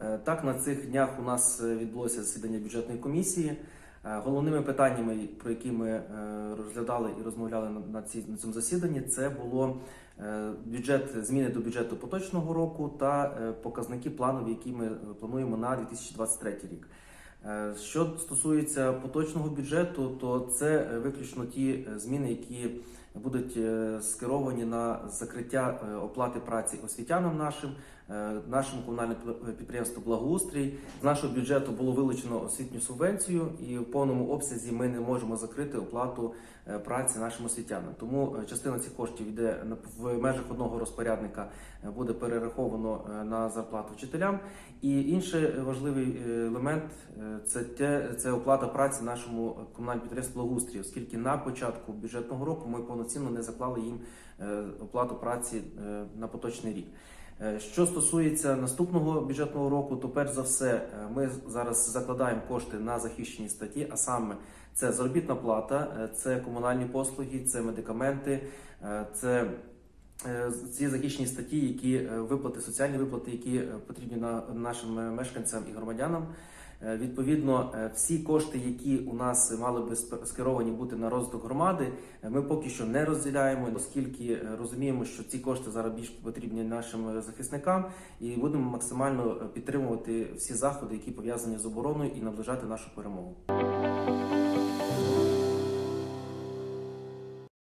Е, Так, на цих днях у нас е, відбулося засідання бюджетної комісії. Е, Головними питаннями, про які ми розглядали і розмовляли на- цьому засіданні, це було бюджет зміни до бюджету поточного року та показники планів, які ми плануємо на 2023 рік. Е, Що стосується поточного бюджету, то це виключно ті е, зміни, які будуть е, скеровані на закриття оплати праці освітянам нашим, нашому комунальному підприємству Благоустрій. З нашого бюджету було вилучено освітню субвенцію, і в повному обсязі ми не можемо закрити оплату праці нашим освітянам. Тому частина цих коштів йде в межах одного розпорядника, буде перераховано на зарплату вчителям. І інший важливий елемент це те, це оплата праці нашому комунальному підприємству благоустрій, оскільки на початку бюджетного року ми повноцінно не заклали їм е, оплату праці е, на поточний рік. Е, Що стосується наступного бюджетного року, то перш за все е, ми зараз закладаємо кошти на захищені статті, а саме це заробітна плата, е, це комунальні послуги, це медикаменти, е, це е, ці захищені статті, які е, виплати, соціальні виплати, які е, потрібні на нашим е, мешканцям і громадянам. Е, Відповідно, е, всі кошти, які у нас мали би скеровані бути на розвиток громади, е, ми поки що не розділяємо, оскільки е, розуміємо, що ці кошти зараз більш потрібні нашим е, захисникам, і будемо максимально е, підтримувати всі заходи, які пов'язані з обороною, і наближати нашу перемогу.